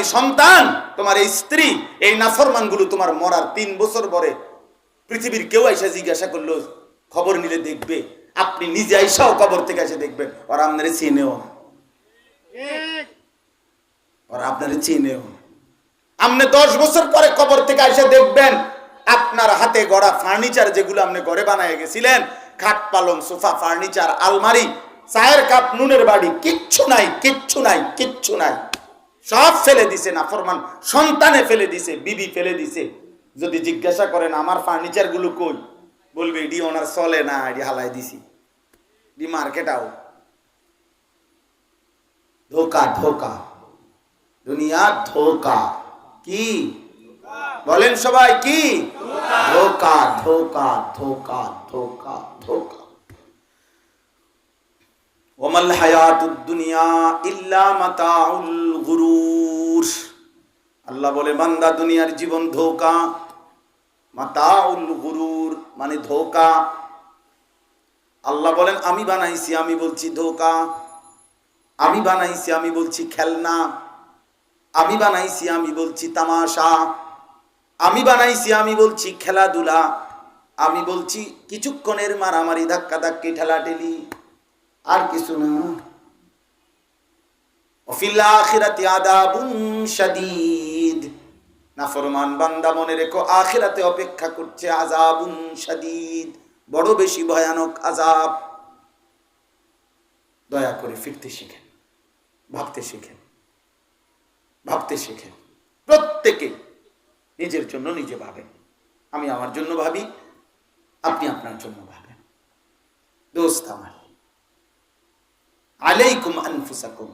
এই সন্তান, তোমার এই স্ত্রী, এই নাফরমানগুলো তোমার মরার তিন বছর পরে পৃথিবীর কেউ এসে জিজ্ঞাসা করল, খবর নিলে দেখবে? আপনি নিজে আইসাও কবর থেকে এসে দেখবেন, ওরা আপনারা চিনেও ওরা আপনারা চিনেও আপনি দশ বছর পরে কবর থেকে এসে দেখবেন, আপনার হাতে গড়া ফার্নিচার যেগুলো আপনি ঘরে বানায় গেছিলেন, খাট পালং, সোফা, ফার্নিচার, আলমারি, চায়ের কাপ, নুনের বাড়ি কিচ্ছু নাই কিচ্ছু নাই কিচ্ছু নাই। সব ফেলে দিছে না ফরমান সন্তানে ফেলে দিছে, বিবি ফেলে দিছে। যদি জিজ্ঞাসা করেন, আমার ফার্নিচারগুলো কই? বলবে এডি ওনার চলে না এডি হালাই দিছি। ডি মার্কেট আও ধোকা ধোকা। দুনিয়া ধোকা। কি? বলেন সবাই, কি? ধোকা ধোকা ধোকা ধোকা ধোকা। ওমাল দুনিয়া আল্লাহ বলে, বান্দা, দুনিয়ার জীবন ধোকা। মাতাউল গুরুর মানে ধোকা। আল্লাহ বলেন, আমি বানাইছি, আমি বলছি ধোকা। আমি বানাইছি, আমি বলছি খেলনা। আমি বানাইছি, আমি বলছি তামাশা। আমি বানাইছি, আমি বলছি খেলাধুলা। আমি বলছি কিছুক্ষণের মারামারি ধাক্কা ধাক্কি ঠেলাঠেলি। আর কিছু না। বান্দা মনে রেখো অপেক্ষা করছে আযাবুন শাদীদ। বড় বেশি ভয়ানক আযাব। দয়া করে ফিরতে শিখেন, ভাবতে শিখেন, ভাবতে শেখেন। প্রত্যেকে নিজের জন্য নিজে ভাবেন। আমি আমার জন্য ভাবি, আপনি আপনার জন্য ভাবেন। দোস্ত আমার আলাইকুম আনফুসাকুম।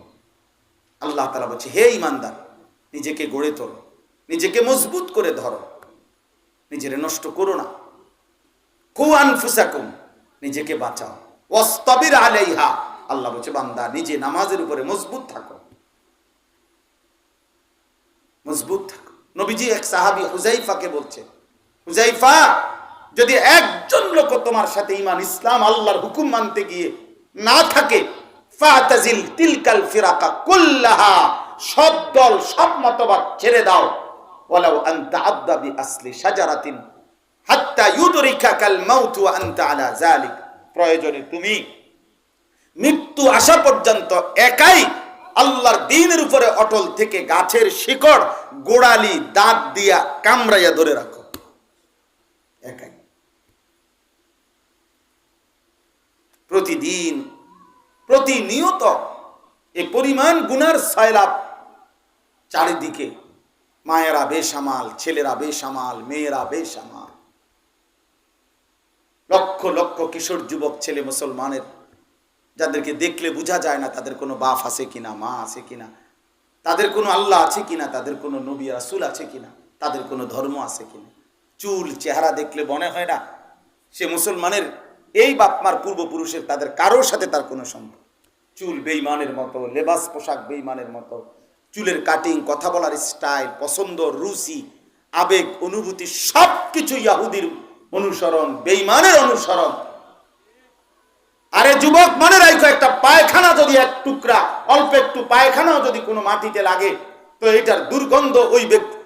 আল্লাহ তালা বলছে, হে ইমানদার নিজেকে গড়ে তোলো, নিজেকে মজবুত করে ধরো, নিজের নষ্ট করো না। কু আনফুসাকুম, নিজেকে বাঁচাও। ওয়াস্তাবির আলাইহা, আল্লাহ বলছে, বান্দা, নিজে নামাজের উপরে মজবুত থাকো। মজবুত থাকো। নবীজি এক সাহাবি হুজাইফাকে বলছে হুজাইফা যদি একজন লোক তোমার সাথে ইমান ইসলাম, আল্লাহর হুকুম মানতে গিয়ে না থাকে ফাতাজিল তিলকাল ফিরাকা কুল্লাহা। সব দল, সব মতবাদ ছেড়ে দাও। ওয়ালাউ আনতা আবদা বি আসলি শাজারাতিন। হাত্তা ইউদরিকাকাল মাউতু ওয়া আনতা আলা যালিক। প্রয়োজনে তুমি মৃত্যু আসা পর্যন্ত একাই আল্লাহর দিনের উপরে অটল থেকে গাছের শিকড়, গোড়ালি, দাঁত দিয়া কামড়াইয়া ধরে রাখো। একাই। প্রতিদিন প্রতিনিয়ত এই পরিমাণ গুনার সয়লাভ চারিদিকে। মায়েরা বেসামাল, ছেলেরা বেসামাল, মেয়েরা বেসামাল। লক্ষ লক্ষ কিশোর যুবক, ছেলে মুসলমানের, যাদেরকে দেখলে বোঝা যায় না তাদের কোনো বাপ আছে কিনা, মা আছে কিনা, তাদের কোনো আল্লাহ আছে কিনা, তাদের কোনো নবী রাসুল আছে কিনা, তাদের কোনো ধর্ম আছে কিনা। চুল, চেহারা দেখলে মনে হয় না সে মুসলমানের এই বাপমার পূর্বপুরুষের তাদের কারোর সাথে তার কোনো সম্পর্ক। চুল বেইমানের মতো, লেবাস পোশাক বেইমানের মতো, চুলের কাটিং কথা বলার স্টাইল পছন্দ, রুচি, আবেগ, অনুভূতি সব কিছু ইয়াহুদির অনুসরণ, বেইমানের অনুসরণ। আরে যুবক, মনে রাখো, একটা পায়খানা যদি এক টুকরা, অল্প একটু পায়খানাও যদি কোনো মাটিতে লাগে, তো এটার দুর্গন্ধ ওই ব্যক্তি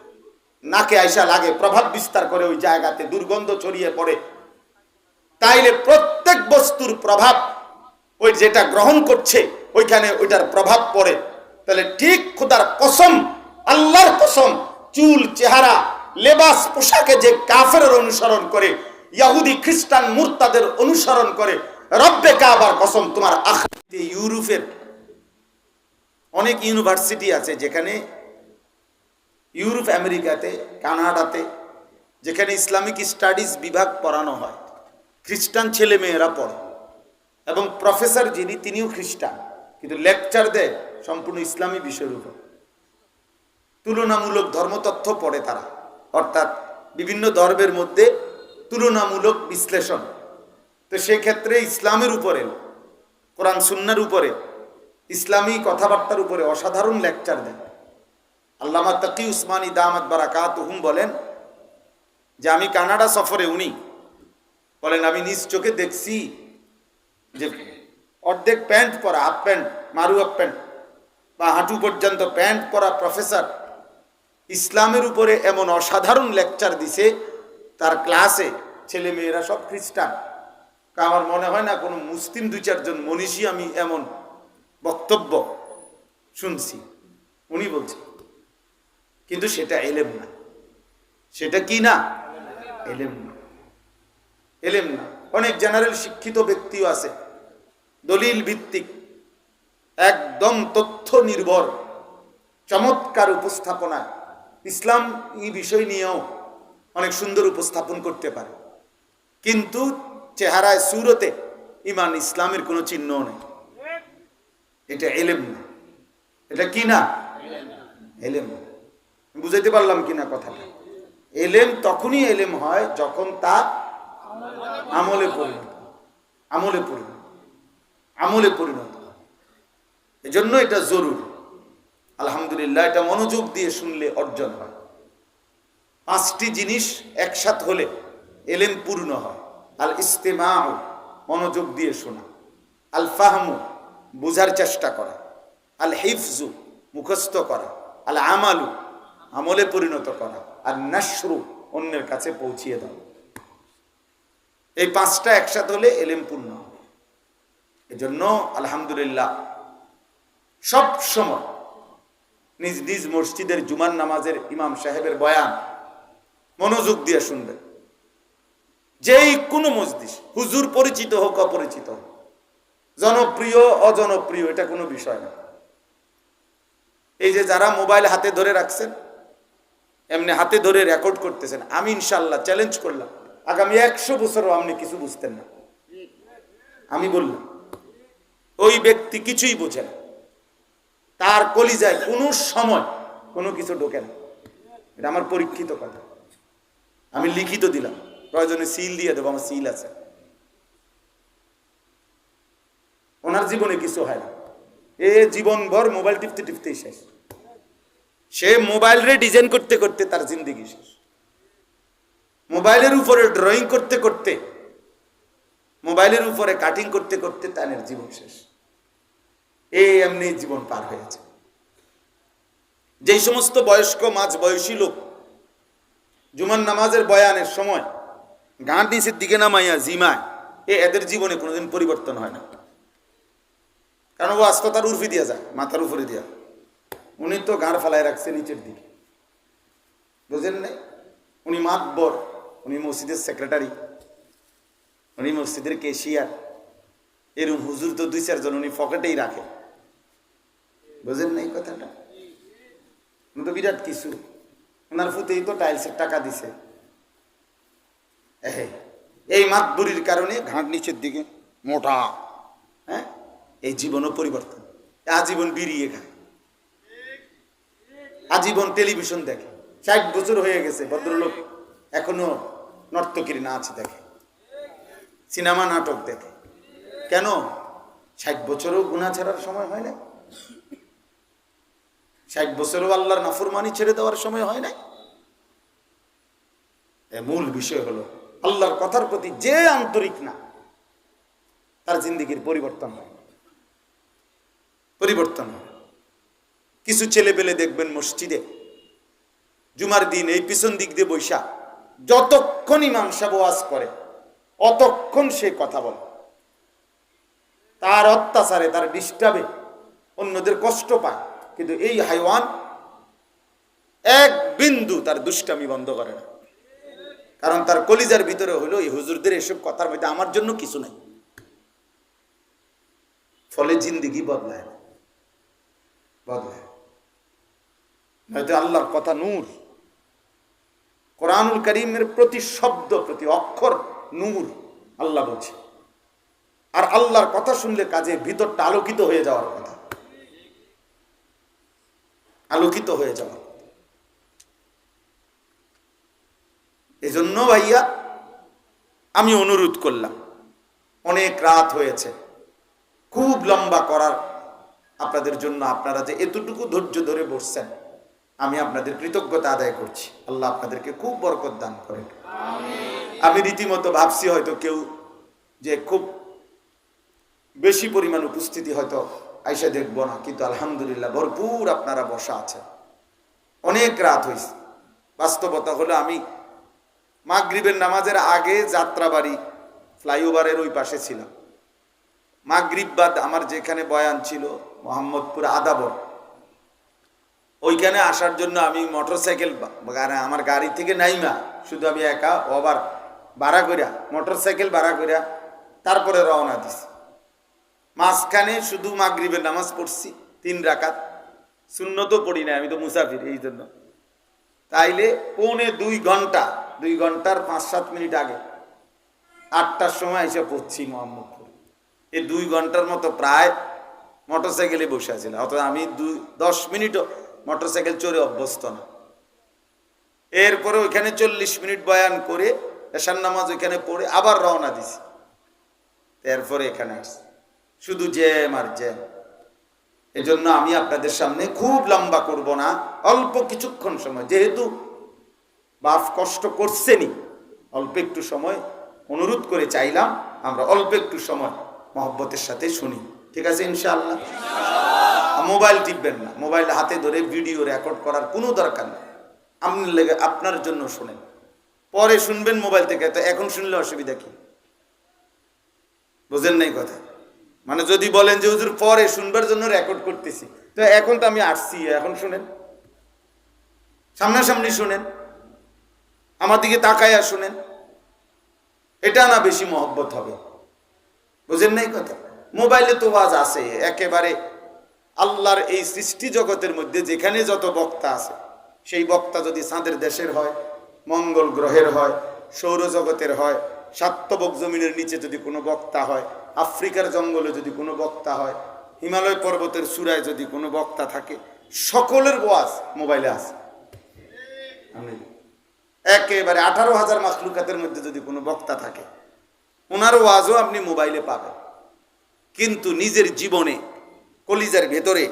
নাকে আইসা লাগে, প্রভাব বিস্তার করে ওই জায়গাতে, দুর্গন্ধ ছড়িয়ে পড়ে। তাইলে প্রত্যেক বস্তুর প্রভাব ওই যেটা গ্রহণ করছে, ওইখানে ওইটার প্রভাব পড়ে। তাহলে ঠিক খুদার কসম, আল্লাহর কসম, চুল, চেহারা, লেবাস, পোশাকে যে কাফের অনুসরণ করে, ইয়াহুদি, খ্রিস্টান, মুরতাদের অনুসরণ করে, রব্বে কাবার কসম তোমার আখরিতে ইউরোপের অনেক ইউনিভার্সিটি আছে যেখানে ইউরোপ, আমেরিকাতে, কানাডাতে, যেখানে ইসলামিক স্টাডিজ বিভাগ পড়ানো হয়। খ্রিস্টান ছেলে মেয়েরা পড়ে। এবং প্রফেসর যিনি, তিনিও খ্রিস্টান। কিন্তু লেকচার দেয় সম্পূর্ণ ইসলামী বিষয়ের উপর। তুলনামূলক ধর্মতথ্য পড়ে তারা। অর্থাৎ বিভিন্ন ধর্মের মধ্যে তুলনামূলক বিশ্লেষণ। তো সেক্ষেত্রে ইসলামের উপরে, কোরআন সুন্নার উপরে, ইসলামী কথাবার্তার উপরে অসাধারণ লেকচার দেন। আল্লামা তকি উসমানী দামাত বারাকাত হুম বলেন যে, আমি কানাডা সফরে উনি বলেন, আমি নিজ চোখে দেখছি যে অর্ধেক প্যান্ট পরা, হাফ প্যান্ট, মারু হাফ প্যান্ট, বা হাঁটু পর্যন্ত প্যান্ট পরা প্রফেসর ইসলামের উপরে এমন অসাধারণ লেকচার দিছে, তার ক্লাসে ছেলে মেয়েরা সব খ্রিস্টান। আমার মনে হয় না কোনো মুসলিম দুই চারজন মনীষী আমি এমন বক্তব্য শুনছি। উনি বলছেন, কিন্তু সেটা এলেম না। সেটা কি না? এলেম না। এলেম না। অনেক জেনারেল শিক্ষিত ব্যক্তিও আছে। দলিল ভিত্তিক। একদম তথ্য নির্ভর। চমৎকার উপস্থাপনা। ইসলাম এই বিষয় নিয়েও অনেক সুন্দর উপস্থাপন করতে পারে। কিন্তু চেহারায়, সুরতে ইমান, ইসলামের কোনো চিহ্ন নেই। এটা এলেম না। এটা কি না? এলেম বুঝাইতে পারলাম কিনা কথাটা? এলেম তখনই এলেম হয় যখন তা আমলে পরিণত আমলে পরিণত আমলে পরিণত এজন্য এটা জরুরি। আলহামদুলিল্লাহ, এটা মনোযোগ দিয়ে শুনলে অর্জন হয়। পাঁচটি জিনিস একসাথ হলে এলেম পূর্ণ হয়। আল ইস্তেমা মনোযোগ দিয়ে শোনা। আল ফাহমু, বুঝার চেষ্টা করা। আল হিফজু মুখস্থ করা। আল আমালু, আমলে পরিণত করা। আর নাসরু অন্যের কাছে পৌঁছিয়ে দাও এই পাঁচটা একসাথে হলে এলেম পূর্ণ হবে। এজন্য আলহামদুলিল্লাহ, সব সময় নিজ নিজ মসজিদের জুমার নামাজের ইমাম সাহেবের বয়ান মনোযোগ দিয়ে শুনবেন। যেই কোনো মসজিদ হুজুর পরিচিত হোক, অপরিচিত হোক, জনপ্রিয়, অজনপ্রিয়, এটা কোনো বিষয় না। এই যে যারা মোবাইল হাতে ধরে রাখছেন, এমনি হাতে ধরে রেকর্ড করতেছেন, আমি ইনশাল্লাহ চ্যালেঞ্জ করলাম। আগামী একশো বছরও আপনি কিছু বুঝতেন না। আমি বললাম, ওই ব্যক্তি কিছুই বোঝে না। তার কলিজায় কোনো সময় কোনো কিছু ঢোকে না। এটা আমার পরীক্ষিত কথা। আমি লিখিত দিলাম। প্রয়োজনে সিল দিয়ে দেবো, আমার সিল আছে। ওনার জীবনে কিছু হয় না। এ জীবনভর মোবাইল টিপতে টিপতেই শেষ। সে মোবাইল রে ডিজাইন করতে করতে তার জিন্দগি শেষ। মোবাইলের উপরে ড্রয়িং করতে করতে, মোবাইলের উপরে কাটিং করতে করতে তার জীবন শেষ। এই এমনি জীবন পার হয়েছে। যেই সমস্ত বয়স্ক, মাঝ বয়সী লোক জুমার নামাজের বয়ানের সময় গান নিচের দিকে নামাইয়া জিমায়, এ এদের জীবনে কোনোদিন পরিবর্তন হয় না। কারণ ও আস্ত তার উর্ফি দিয়া যায়, মাথার উপরে দিয়া। উনি তো গাঁড় ফেলায় রাখছে নিচের দিকে। বুঝেন নাই? উনি মাতবর উনি মসজিদের সেক্রেটারি উনি মসজিদের কেশিয়ার এরম হুজুর তো দুই চারজন উনি পকেটেই রাখে। বুঝেন নাই কথাটা? উনি তো বিরাট কিছু। ওনার ফুতেই তো টাইলসের টাকা দিছে। এই মাতবুরির কারণে ঘাট নিচের দিকে মোটা। হ্যাঁ? এই জীবনও পরিবর্তন। আজীবন বিড়িয়ে খায়। আজীবন টেলিভিশন দেখে। ষাট বছর হয়ে গেছে ভদ্রলোক। এখনও নর্তকীর নাচ দেখে, সিনেমা নাটক দেখে। কেন? ষাট বছরও গুণা ছাড়ার সময় হয় না ষাট বছরও আল্লাহর নাফরমানি ছেড়ে দেওয়ার সময় হয় না এ মূল বিষয় হলো, আল্লাহর কথার প্রতি যে আন্তরিক না, তার জিন্দিগির পরিবর্তন হয় পরিবর্তন হয় কিছু ছেলে পেলে দেখবেন মসজিদে, জুমার দিন এই পিছন দিক দিয়ে বৈশা যতক্ষণ ইমাম সাহেব ওয়াজ করে, অতক্ষণ সে কথা বলে। তার অত্যাচারে, তার ডিস্টার্বে অন্যদের কষ্ট পায়, কিন্তু এই হাইওয়ান এক বিন্দু তার দুষ্টামি বন্ধ করে না। কারণ তার কলিজার ভিতরে হলো, এই হুজুরদের এসব কথার মধ্যে আমার জন্য কিছু নাই। ফলে জিন্দিগি বদলায় না। বদলায় নয়তো আল্লাহর কথা নূর। কোরআনুল করিমের প্রতি শব্দ, প্রতি অক্ষর, নূর, আল্লাহ বলছে। আর আল্লাহর কথা শুনলে কাজে ভিতরটা আলোকিত হয়ে যাওয়ার কথা। আলোকিত হয়ে যাওয়ার কথা এজন্য ভাইয়া, আমি অনুরোধ করলাম, অনেক রাত হয়েছে, খুব লম্বা করার আপনাদের জন্য আপনারা যে এতটুকু ধৈর্য ধরে বসছেন আমি আপনাদের কৃতজ্ঞতা আদায় করছি। আল্লাহ আপনাদেরকে খুব বরকত দান করেন। আমি রীতিমতো ভাবছি হয়তো কেউ যে খুব বেশি পরিমাণ উপস্থিতি হয়তো আইসা দেখব না কিন্তু আলহামদুলিল্লাহ ভরপুর আপনারা বসা আছেন। অনেক রাত হয়েছে বাস্তবতা হলো আমি মাগরিবের নামাজের আগে যাত্রাবাড়ি ফ্লাইওভারের ওই পাশে ছিলাম। মাগরিব বাদ আমার যেখানে বয়ান ছিল মোহাম্মদপুর আদাবর। ওইখানে আসার জন্য আমি মোটর সাইকেল আমার গাড়ি থেকে নাইমা, শুধু আমি একা ও আবার ভাড়া করিয়া মোটরসাইকেল ভাড়া করিয়া তারপরে রওনা দিছি। মাঝখানে শুধু মাগরিবের নামাজ পড়ছি, তিন রাকাত। শূন্য তো পড়ি না আমি তো মুসাফির, এই জন্য। তাইলে পৌনে দুই ঘণ্টা, দুই ঘণ্টার পাঁচ সাত মিনিট আগে আটটার সময় এসে পড়ছি মোহাম্মদপুর। এই দুই ঘণ্টার মতো প্রায় মোটরসাইকেলে বসে আছিলাম অথবা আমি দুই দশ মিনিটও মোটরসাইকেল চড়ে অভ্যস্ত না। এরপরে ওইখানে চল্লিশ মিনিট বয়ান করে এশার নামাজ ওইখানে পড়ে আবার রওনা দিছি। এরপরে এখানে আসছি। শুধু জ্যাম আর জ্যাম। এজন্য আমি আপনাদের সামনে খুব লম্বা করব না, অল্প কিছুক্ষণ সময়। যেহেতু বাপ কষ্ট করছেনি অল্প একটু সময় অনুরোধ করে চাইলাম, আমরা অল্প একটু সময় মহব্বতের সাথে শুনি। ঠিক আছে, ইনশাআল্লাহ? মোবাইল টিপবেন না। মোবাইল হাতে ধরে ভিডিও রেকর্ড করার কোনো দরকার নেই। আপনি লেগে আপনার জন্য শোনেন। পরে শুনবেন মোবাইল থেকে। তো এখন শুনলে অসুবিধা কি? বুঝেন নাই কথা? মানে যদি বলেন যে, হুজুর, পরে শুনবার জন্য রেকর্ড করতেছি। তো এখন তো আমি আসছি, এখন শুনেন। সামনাসামনি শুনেন। আমার দিকে তাকাইয়া শুনেন। এটা না বেশি মহব্বত হবে। বুঝেন নাই কথা? মোবাইলে তো ওয়াজ আছে, একেবারে আল্লাহর এই সৃষ্টি জগতের মধ্যে যেখানে যত বক্তা আছে, সেই বক্তা যদি চাঁদের দেশের হয়, মঙ্গল গ্রহের হয়, সৌরজগতের হয়, সাত্তবক জমিনের নিচে যদি কোনো বক্তা হয়, আফ্রিকার জঙ্গলে যদি কোনো বক্তা হয়, হিমালয় পর্বতের চূড়ায় যদি কোনো বক্তা থাকে, সকলের ওয়াজ মোবাইলে আছে। একেবারে আঠারো হাজার মাখলুকাতের মধ্যে যদি কোনো বক্তা থাকে, ওনার ওয়াজও আপনি মোবাইলে পাবেন। কিন্তু নিজের জীবনে কলিজার ভেতরে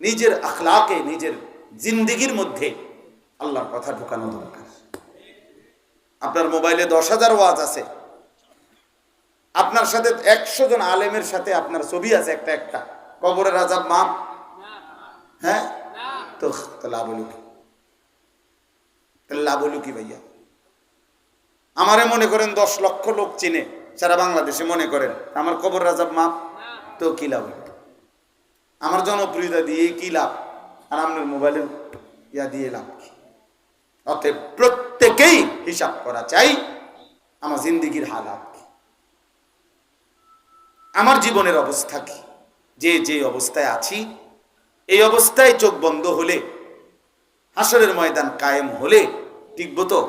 নিজের আখলাকে, নিজের জিন্দিগির মধ্যে আল্লাহর কথা ঢুকানো দরকার। আপনার মোবাইলে দশ হাজার ওয়াজ আছে। আপনার সাথে একশো জন আলেমের সাথে আপনার ছবি আছে একটা একটা। কবরের আজাব মাপ? হ্যাঁ? তো লাভ হলো কি? লাভ হলো কি ভাইয়া? আমারে মনে করেন দশ লক্ষ লোক চিনে, সারা বাংলাদেশে মনে করেন। আমার কবর রাজাব মাপ? তো কি লাভ? আমার জনপ্রিয়তা দিয়ে কি লাভ? আর আপনার মোবাইলের ইয়া দিয়ে লাভ কি? অতএব প্রত্যেকেই হিসাব করা চাই, আমার জিন্দিগির হালাত কি? আমার জীবনের অবস্থা কি? যে যে অবস্থায় আছি, এই অবস্থায় চোখ বন্ধ হলে, হাসরের ময়দান কায়েম হলে টিকব তো?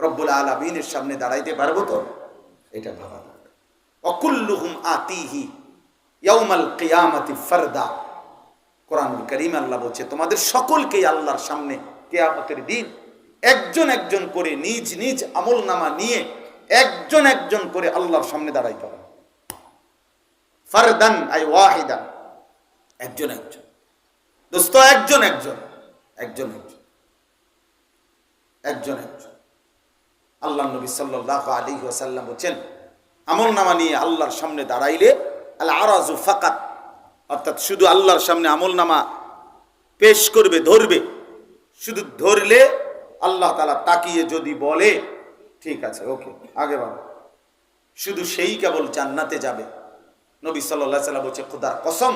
রব্বুল আলমিনের সামনে দাঁড়াইতে পারব তো? এটা ভাবা। অকুল্লুহুম আতিহি ইয়াউমাল কিয়ামাতি ফারদা। কোরআনুল করিম আল্লাহ বলছে, তোমাদের সকলকেই আল্লাহর সামনে কেয়ামতের দিন একজন একজন করে নিজ নিজ আমল নামা নিয়ে একজন একজন করে আল্লাহর সামনে দাঁড়াইতে হবে। ফারদান আই ওয়াহিদান। একজন একজন। দোস্ত, একজন একজন। একজন একজন। একজন একজন। আল্লাহ নবী সাল্লাহ আলী ওসাল্লাম বলছেন আমল নামা নিয়ে আল্লাহর সামনে দাঁড়াইলে আল্লাহ আরাজু ফাকাত। অর্থাৎ শুধু আল্লাহর সামনে আমল নামা পেশ করবে, ধরবে। শুধু ধরলে আল্লাহ তালা তাকিয়ে যদি বলে, ঠিক আছে, ওকে, আগে বাবা শুধু সেই কেবল জান্নাতে যাবে। নবী সাল্লাহ সাল্লাম বলছে, খুদার কসম,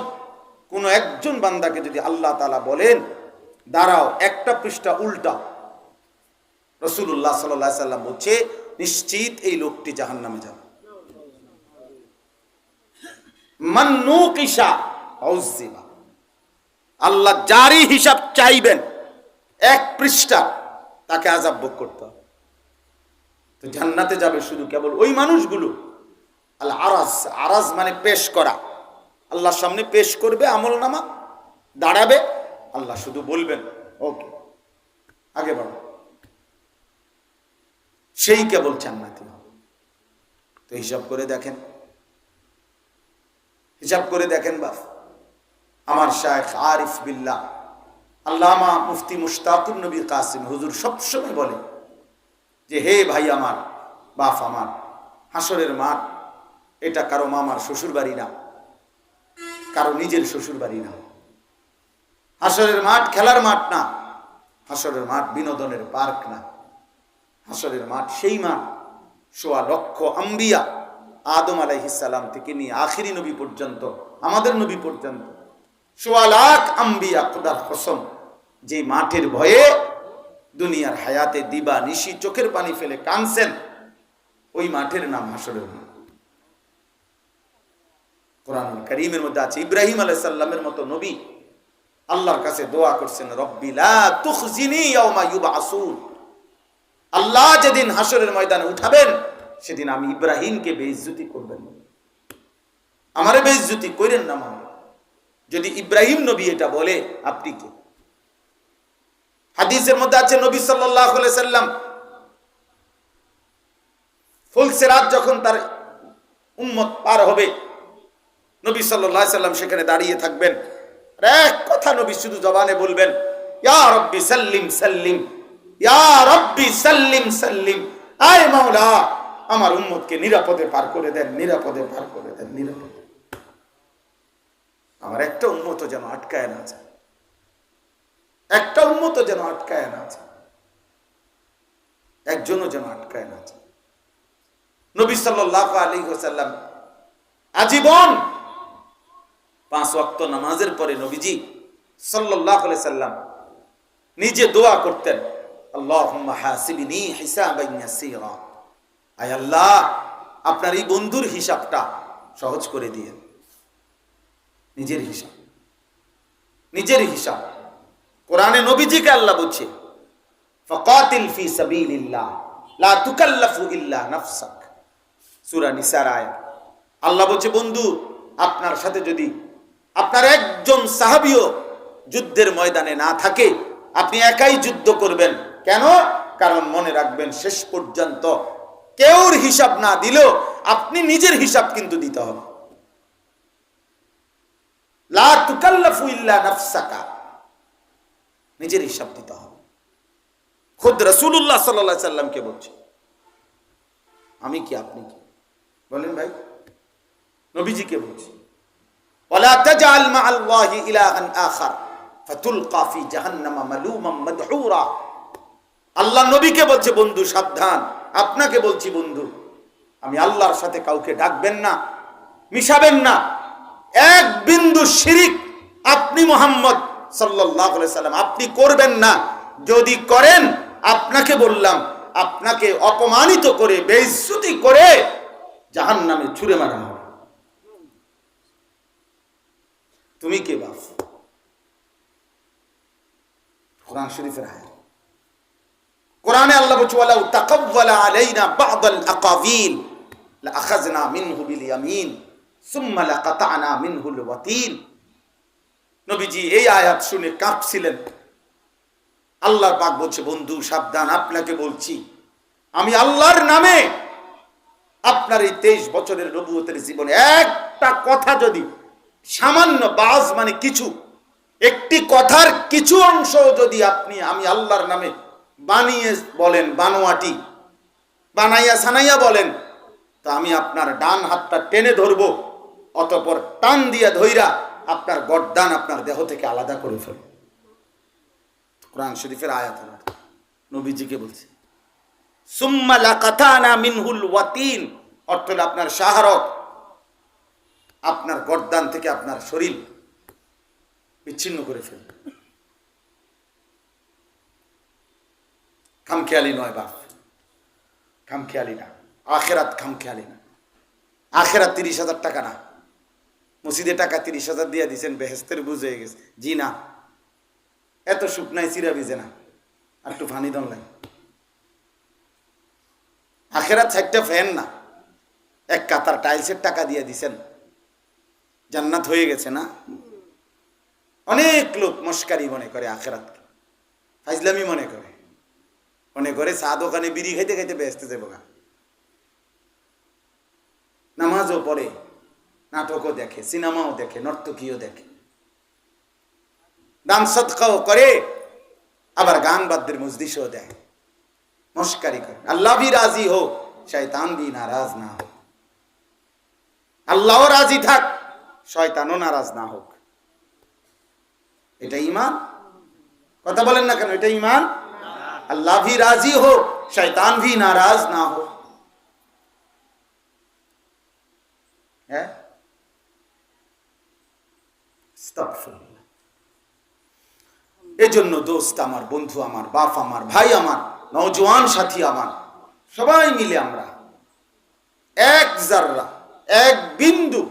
কোনো একজন বান্দাকে যদি আল্লাহ তালা বলেন, দাঁড়াও, একটা পৃষ্ঠা উল্টা। রসুল্লাহ সাল্লাহ সাল্লাম বলছে, নিশ্চিত এই লোকটি জাহান নামে যাবে। আল্লাহ জারি হিসাব চাইবেন, এক পৃষ্ঠা তাকে আজাব ভোগ করতে হবে। জান্নাতে যাবে শুধু কেবল ওই মানুষগুলো। আল্লাহ আরাজ আরাজ মানে পেশ করা। আল্লাহর সামনে পেশ করবে, আমল নামা, দাঁড়াবে, আল্লাহ শুধু বলবেন, ওকে। আগে বাড়ো সেই কেবল জান্নাতি হবে। তো হিসাব করে দেখেন। হিসাব করে দেখেন বাপ। আমার শায়েখ আরিফ বিল্লাহ, আল্লামা মুফতি মুশতাকুর নবী কাসিম হুজুর সবসময় বলে যে, হে ভাই আমার, বাপ আমার, হাসরের মাঠ, এটা কারও মামার শ্বশুর বাড়ি না, কারও নিজের শ্বশুর বাড়ি না। হাসরের মাঠ খেলার মাঠ না, হাসরের মাঠ বিনোদনের পার্ক না। হাসরের মাঠ সেই মাঠ, সোয়া লক্ষ আম্বিয়া আদম আলাইহিসাল্লাম থেকে নিয়ে আখিরি নবী পর্যন্ত, আমাদের নবী পর্যন্ত, সোয়া লাখ আম্বিয়া খুদার কসম, যে মাঠের ভয়ে দুনিয়ার হায়াতে দিবা নিশি চোখের পানি ফেলে কানছেন ওই মাঠের নাম হাসরের কোরআন করিমের মধ্যে আছে, ইব্রাহিম আলাইসাল্লামের মতো নবী, আল্লাহর কাছে দোয়া করছেন, রব্বি লা তুখজিনি ইয়াউমা ইউবআসুন আল্লাহ যেদিন হাসরের ময়দানে উঠাবেন সেদিন আমি ইব্রাহিমকে বেইজ্জতি করবেন আমারে বেইজ্জতি কইরেন না মা যদি ইব্রাহিম নবী এটা বলে, আপনি কে? হাদিসের মধ্যে আছে, নবী সাল্লাল্লাহু সাল্লাম ফুলসে রাত যখন তার উম্মত পার হবে, নবী সাল্লাম সেখানে দাঁড়িয়ে থাকবেন। এক কথা নবী শুধু জবানে বলবেন সাল্লিম সাল্লিম সাল্লিম সাল্লিম, আয় মাওলা আমার উম্মতকে নিরাপদে পার করে দেন, নিরাপদে পার করে দেন, নিরাপদে। আমার একটা উন্মত যেন আটকায় না যায়। একটা উন্মত যেন আটকায় না যায়। একজনও যেন আটকায় না যায়। নবী সাল্লাল্লাহু আলাইহি ওয়াসাল্লাম আজীবন পাঁচ ওয়াক্ত নামাজের পরে নবীজি আলাইহি সাল্লাম নিজে দোয়া করতেন, আল্লাহুম্মা হাসিবনি ইয়াসীরা। আয় আল্লাহ, আপনার এই বন্ধুর হিসাবটা সহজ করে দিয়ে। নিজের হিসাব। নিজের হিসাব। কোরআনে নবীজিকে আল্লাহ বলছে, ফাকাতিল ফি সাবিলিল্লাহ, লা তুকাল্লাফু ইল্লা নাফসাক। সূরা নিসার আয়াত। আল্লাহ বলছে, বন্ধু, আপনার সাথে যদি আপনার একজন সাহাবিও যুদ্ধের ময়দানে না থাকে, আপনি একাই যুদ্ধ করবেন। কেন? কারণ মনে রাখবেন, শেষ পর্যন্ত কেউর হিসাব না দিলেও আপনি নিজের হিসাব কিন্তু দিতে হবে। নিজের হিসাব দিতে হবে। খুদ রসুল্লাহ সাল্লামকে বলছে, আমি কি, আপনি কি? বলেন ভাই, নবীজিকে বলছি আল্লাহ নবীকে বলছে, বন্ধু, সাবধান। আপনাকে বলছি, বন্ধু, আমি আল্লাহর সাথে কাউকে ডাকবেন না, মিশাবেন না। এক বিন্দু শিরিক আপনি মোহাম্মদ সাল্লাহ সাল্লাম, আপনি করবেন না। যদি করেন, আপনাকে বললাম, আপনাকে অপমানিত করে, বেইজ্জতি করে জাহান নামে ছুড়ে মারা হবে। তুমি কে বাপ? কোরআন শরীফের আয়াত। কোরআনে আল্লাহ বলছে, ওয়ালাউ তাকাব্বালা আলাইনা বা'দাল আকাবিল, লাআখাযনা মিনহু বিল ইয়ামিন, সুম্মা লাকাতা'না মিনহুল ওয়াতিন নবীজি এই আয়াত শুনে কাঁপছিলেন। আল্লাহর পাক বলছে, বন্ধু, সাবধান, আপনাকে বলছি, আমি আল্লাহর নামে আপনার এই তেইশ বছরের নবুয়তের জীবনে একটা কথা যদি, সামান্য বাজ মানে কিছু, একটি কথার কিছু অংশ যদি আপনি, আমি আল্লাহর নামে বানিয়ে বলেন, বানোয়াটি। বানাইয়া সানাইয়া বলেন, তা আমি আপনার ডান হাতটা টেনে ধরবো, অতপর টান দিয়া ধইরা আপনার গড্ডান আপনার দেহ থেকে আলাদা করে ফেলব। কোরআন শরীফের আয়াত নবীজিকে বলছে, সুম্মা লাকাতানা মিনহুল ওয়াতিন। অর্থ হলো আপনার শাহারত, আপনার গর্দান থেকে আপনার শরীর বিচ্ছিন্ন করে ফেলবে। খামখেয়ালি নয় বাপ। খামখেয়ালি না। আখেরাত খামখেয়ালি না। আখেরাত তিরিশ হাজার টাকা না। মসজিদে টাকা তিরিশ হাজার দিয়ে দিয়েছেন বেহেস্তের বুঝ হয়ে গেছে। জি না। এত নাই চিরা ভিজে না। আর একটু ফানি দন লাগে। আখেরাত চারটা ফ্যান না। এক কাতার টাইলসের টাকা দিয়ে দিছেন। জান্নাত হয়ে গেছে না? অনেক লোক মস্কারি মনে করে আখেরাতকে। ফাইজলামি মনে করে। মনে করে চা দোকানে বিড়ি খাইতে খাইতে ব্যস্ত যাব গা। নামাজও পড়ে, নাটকও দেখে, সিনেমাও দেখে, নর্তকীও দেখে। দান সৎকাও করে, আবার গান বাদ্যের মজদিসও দেয়। মস্কারি করে, আল্লাহ ভি রাজি হোক শয়তান ভি নারাজ না হোক আল্লাহও রাজি থাক, শয়তানও নারাজ না হোক। এটা ইমান কথা বলেন না কেন, এটা ইমান রাজি হো, শয়তান ভি নারাজ না হো। হ্যাঁ? আস্তাগফিরুল্লাহ। এজন্য দোস্ত আমার, বন্ধু আমার, বাপ আমার, ভাই আমার, নওজোয়ান সাথী আমার, সবাই মিলে আমরা এক জাররা, এক বিন্দু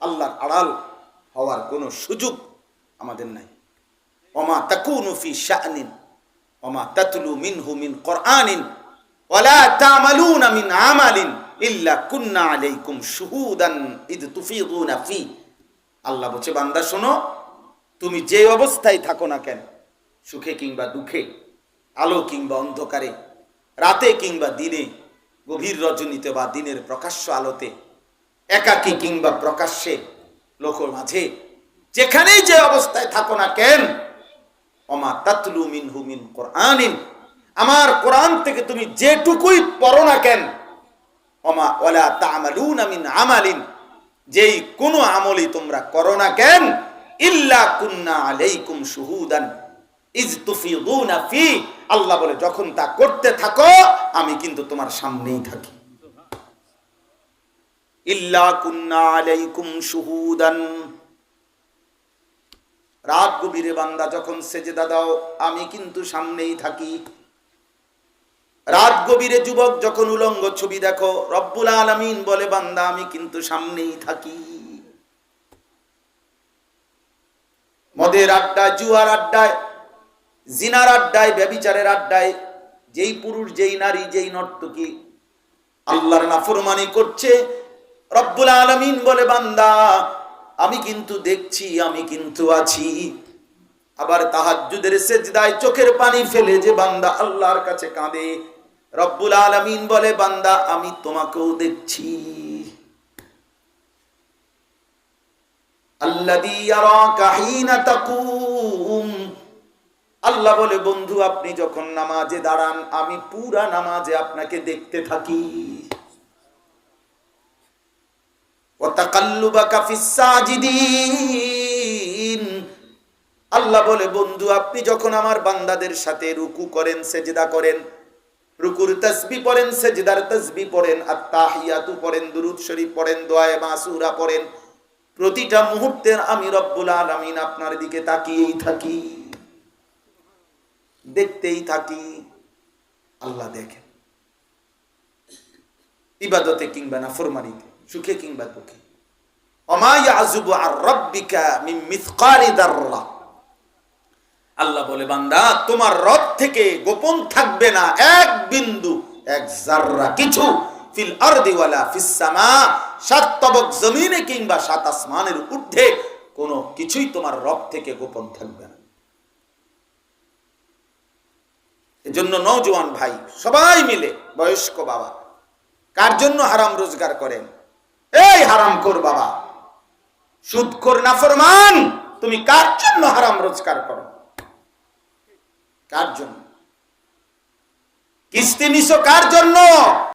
আল্লাহর আড়াল হওয়ার কোনো সুযোগ আমাদের নাই। ওমা তাকুনু ওমা তাতলু মিনহু মিন কোরআনিন, ওয়ালা তা'মালুনা মিন আমালিন, ইল্লা কুন্না আলাইকুম শুহুদান ইদ তুফিদুনা ফি। আল্লাহ বলছে, বান্দা, শোনো, তুমি যে অবস্থায় থাকো না কেন, সুখে কিংবা দুঃখে, আলো কিংবা অন্ধকারে, রাতে কিংবা দিনে, গভীর রজনীতে বা দিনের প্রকাশ্য আলোতে, একাকী কিংবা প্রকাশ্যে, লোকের মাঝে, যেখানেই যে অবস্থায় থাকো না কেন অমা তাতলু মিনহু মিন কোরআনিন। আমার কোরআন থেকে তুমি যেটুকুই পড়ো না কেন অমা ওয়ালা তা'মালুনা মিন আমালিন। যেই কোনো আমলই তোমরা করো না কেন, ইল্লা কুন্না আলাইকুম শুহুদান। ইজ তুফিদুনা ফি, আল্লাহ বলে, যখন তা করতে থাকো, আমি কিন্তু তোমার সামনেই থাকি। ইল্লা কুন্না আলাইকুম শুহুদান। রাত গভীরে বান্দা, যখন সেজদা দাও, আমি কিন্তু সামনেই থাকি। রাত গভীরে যুবক, যখন উলঙ্গ ছবি দেখো, রব্বুল আলামিন বলে, বান্দা, আমি কিন্তু সামনেই থাকি। মদের আড্ডায়, জুয়ার আড্ডায়, জিনার আড্ডায়, ব্যবিচারের আড্ডায়, যেই পুরুষ, যেই নারী, যেই নর্তকী, আল্লাহর নাফরমানি করছে, রব্বুল আলমিন বলে, বান্দা আমি কিন্তু দেখছি, আমি কিন্তু আছি। আবার তাহাজ্জুদের সেজদায় চোখের পানি ফেলে যে বান্দা আল্লাহর কাছে কাঁদে। রব্বুল আলমিন বলে, বান্দা, আমি তোমাকেও দেখছি। আল্লাহ বলে, বন্ধু, আপনি যখন নামাজে দাঁড়ান, আমি পুরা নামাজে আপনাকে দেখতে থাকি। আল্লাহ বলে, বন্ধু, আপনি যখন আমার বান্দাদের সাথে রুকু করেন, সেজদা করেন, রুকুর তসবি পড়েন, সেজদার তসবি পড়েন, আত্তাহিয়াতু পড়েন, দুরুদ শরীফ পড়েন, দোয়ায়ে মাসুরা পড়েন, প্রতিটা মুহূর্তের আমি রব্বুল আলামিন আপনার দিকে তাকিয়েই থাকি, দেখতেই থাকি, আল্লাহ দেখেন। ইবাদতে কিংবা না ফরমানিতে সুখে কিংবা দুঃখে। আল্লাহ বলে, বান্দা, তোমার রব থেকে গোপন থাকবে না এক বিন্দু, এক জাররা। কিছু ফিল আরদি ওয়ালা ফিস সামা, সাত তবক জমিনে কিংবা সাত আসমানের ঊর্ধ্বে, কোনো কিছুই তোমার রব থেকে গোপন থাকবে না। এজন্য নওজোয়ান ভাই, সবাই মিলে বয়স্ক বাবা, কার জন্য হারাম রোজগার করেন? এই হারাম কর বাবা। সুদ কর না ফরমান, তুমি কার জন্য হারাম রোজগার করো? কার জন্য? কিস্তি নিছো কার জন্য?